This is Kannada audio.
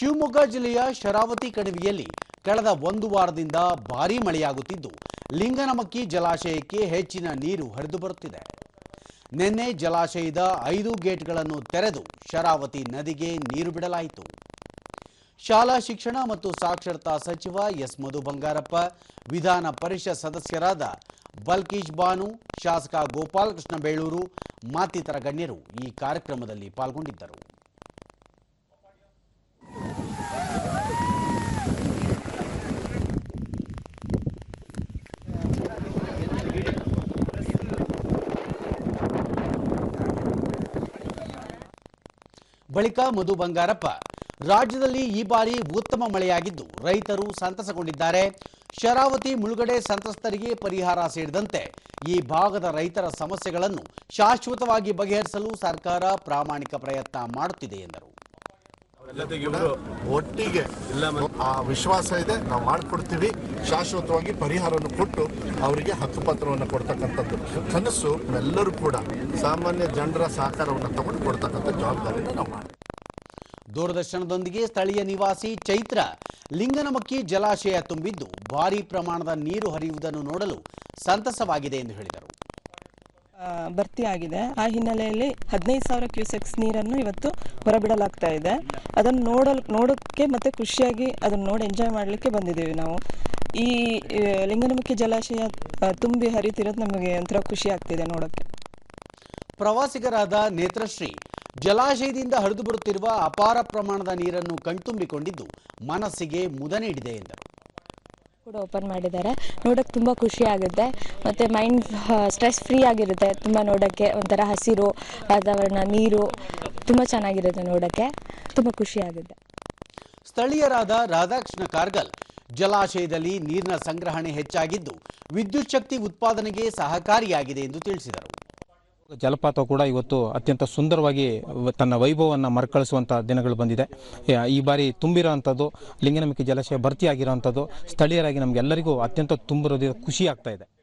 ಶಿವಮೊಗ್ಗ ಜಿಲ್ಲೆಯ ಶರಾವತಿ ಕಣಿವೆಯಲ್ಲಿ ಕಳೆದ ಒಂದು ವಾರದಿಂದ ಭಾರೀ ಮಳೆಯಾಗುತ್ತಿದ್ದು, ಲಿಂಗನಮಕ್ಕಿ ಜಲಾಶಯಕ್ಕೆ ಹೆಚ್ಚಿನ ನೀರು ಹರಿದು ಬರುತ್ತಿದೆ. ನಿನ್ನೆ ಜಲಾಶಯದ ಐದು ಗೇಟ್ಗಳನ್ನು ತೆರೆದು ಶರಾವತಿ ನದಿಗೆ ನೀರು ಬಿಡಲಾಯಿತು. ಶಾಲಾ ಶಿಕ್ಷಣ ಮತ್ತು ಸಾಕ್ಷರತಾ ಸಚಿವ ಎಸ್ ಮಧು ಬಂಗಾರಪ್ಪ, ವಿಧಾನ ಪರಿಷತ್ ಸದಸ್ಯರಾದ ಬಲ್ಕೀಶ್ ಬಾನು, ಶಾಸಕ ಗೋಪಾಲಕೃಷ್ಣ ಬೇಳೂರು, ಮತ್ತಿತರ ಗಣ್ಯರು ಈ ಕಾರ್ಯಕ್ರಮದಲ್ಲಿ ಪಾಲ್ಗೊಂಡಿದ್ದರು. ಬಳಿಕ ಮಧು ಬಂಗಾರಪ್ಪ. ರಾಜ್ಯದಲ್ಲಿ ಈ ಬಾರಿ ಉತ್ತಮ ಮಳೆಯಾಗಿದ್ದು, ರೈತರು ಸಂತಸಗೊಂಡಿದ್ದಾರೆ. ಶರಾವತಿ ಮುಳುಗಡೆ ಸಂತ್ರಸ್ತರಿಗೆ ಪರಿಹಾರ ಸೇರಿದಂತೆ ಈ ಭಾಗದ ರೈತರ ಸಮಸ್ಯೆಗಳನ್ನು ಶಾಶ್ವತವಾಗಿ ಬಗೆಹರಿಸಲು ಸರ್ಕಾರ ಪ್ರಾಮಾಣಿಕ ಪ್ರಯತ್ನ ಮಾಡುತ್ತಿದೆ ಎಂದರು. ಒಟ್ಟಿಗೆ ಆ ವಿಶ್ವಾಸ ಇದೆ ನಾವು ಮಾಡಿಕೊಡ್ತೀವಿ. ಶಾಶ್ವತವಾಗಿ ಪರಿಹಾರವನ್ನು ಕೊಟ್ಟು ಅವರಿಗೆ ಹಕ್ಕುಪತ್ರವನ್ನು ಕೊಡ್ತಕ್ಕಂಥದ್ದು. ಕನಸು ಎಲ್ಲರೂ ಕೂಡ ಸಾಮಾನ್ಯ ಜನರ ಸಹಕಾರವನ್ನು ತಗೊಂಡು ಕೊಡ್ತಕ್ಕಂಥ ಜವಾಬ್ದಾರಿಯನ್ನು ನಾವು ಮಾಡ್ತೀವಿ. ದೂರದರ್ಶನದೊಂದಿಗೆ ಸ್ಥಳೀಯ ನಿವಾಸಿ ಚೈತ್ರ ಲಿಂಗನಮಕ್ಕಿ ಜಲಾಶಯ ತುಂಬಿದ್ದು ಭಾರೀ ಪ್ರಮಾಣದ ನೀರು ಹರಿಯುವುದನ್ನು ನೋಡಲು ಸಂತಸವಾಗಿದೆ ಎಂದು ಹೇಳಿದರು. ಆ, ಭರ್ತಿ ಆಗಿದೆ. ಆ ಹಿನ್ನೆಲೆಯಲ್ಲಿ ಹದಿನೈದು ಸಾವಿರ ಕ್ಯೂಸೆಕ್ಸ್ ನೀರನ್ನು ಇವತ್ತು ಹೊರಬಿಡಲಾಗ್ತಾ ಇದೆ. ಅದನ್ನು ನೋಡಲು ನೋಡೋಕ್ಕೆ ಮತ್ತೆ ಖುಷಿಯಾಗಿ ಅದನ್ನು ನೋಡಿ ಎಂಜಾಯ್ ಮಾಡಲಿಕ್ಕೆ ಬಂದಿದ್ದೀವಿ ನಾವು. ಈ ಲಿಂಗನಮುಖಿ ಜಲಾಶಯ ತುಂಬಿ ಹರಿತಿರೋದು ನಮಗೆ ಒಂಥರ ಖುಷಿ ಆಗ್ತಿದೆ ನೋಡೋಕ್ಕೆ ಪ್ರವಾಸಿಗರಾದ ನೇತ್ರಶ್ರೀ ಜಲಾಶಯದಿಂದ ಹರಿದು ಬರುತ್ತಿರುವ ಅಪಾರ ಪ್ರಮಾಣದ ನೀರನ್ನು ಕಣ್ತುಂಬಿಕೊಂಡಿದ್ದು ಮನಸ್ಸಿಗೆ ಮುದ ನೀಡಿದೆ ಎಂದರು. ಕೂಡ ಓಪನ್ ಮಾಡಿದ್ದಾರೆ. ನೋಡೋಕ್ಕೆ ತುಂಬ ಖುಷಿ ಆಗುತ್ತೆ. ಮತ್ತು ಮೈಂಡ್ ಸ್ಟ್ರೆಸ್ ಫ್ರೀ ಆಗಿರುತ್ತೆ ತುಂಬ ನೋಡೋಕ್ಕೆ. ಒಂಥರ ಹಸಿರು ವಾತಾವರಣ, ನೀರು ತುಂಬ ಚೆನ್ನಾಗಿರುತ್ತೆ ನೋಡೋಕ್ಕೆ. ತುಂಬ ಖುಷಿ ಆಗುತ್ತೆ. ಸ್ಥಳೀಯರಾದ ರಾಧಾಕೃಷ್ಣ ಕಾರ್ಗಲ್, ಜಲಾಶಯದಲ್ಲಿ ನೀರಿನ ಸಂಗ್ರಹಣೆ ಹೆಚ್ಚಾಗಿದ್ದು, ವಿದ್ಯುತ್ ಶಕ್ತಿ ಉತ್ಪಾದನೆಗೆ ಸಹಕಾರಿಯಾಗಿದೆ ಎಂದು ತಿಳಿಸಿದರು. ಜಲಪಾತ ಕೂಡ ಇವತ್ತು ಅತ್ಯಂತ ಸುಂದರವಾಗಿ ತನ್ನ ವೈಭವವನ್ನು ಮರುಕಳಿಸುವಂಥ ದಿನಗಳು ಬಂದಿದೆ. ಈ ಬಾರಿ ತುಂಬಿರೋವಂಥದ್ದು ಲಿಂಗನಮಿಕೆ ಜಲಾಶಯ ಭರ್ತಿಯಾಗಿರುವಂಥದ್ದು, ಸ್ಥಳೀಯರಾಗಿ ನಮಗೆಲ್ಲರಿಗೂ ಅತ್ಯಂತ ತುಂಬಿರೋದಿರೋ ಖುಷಿ ಆಗ್ತಾ ಇದೆ.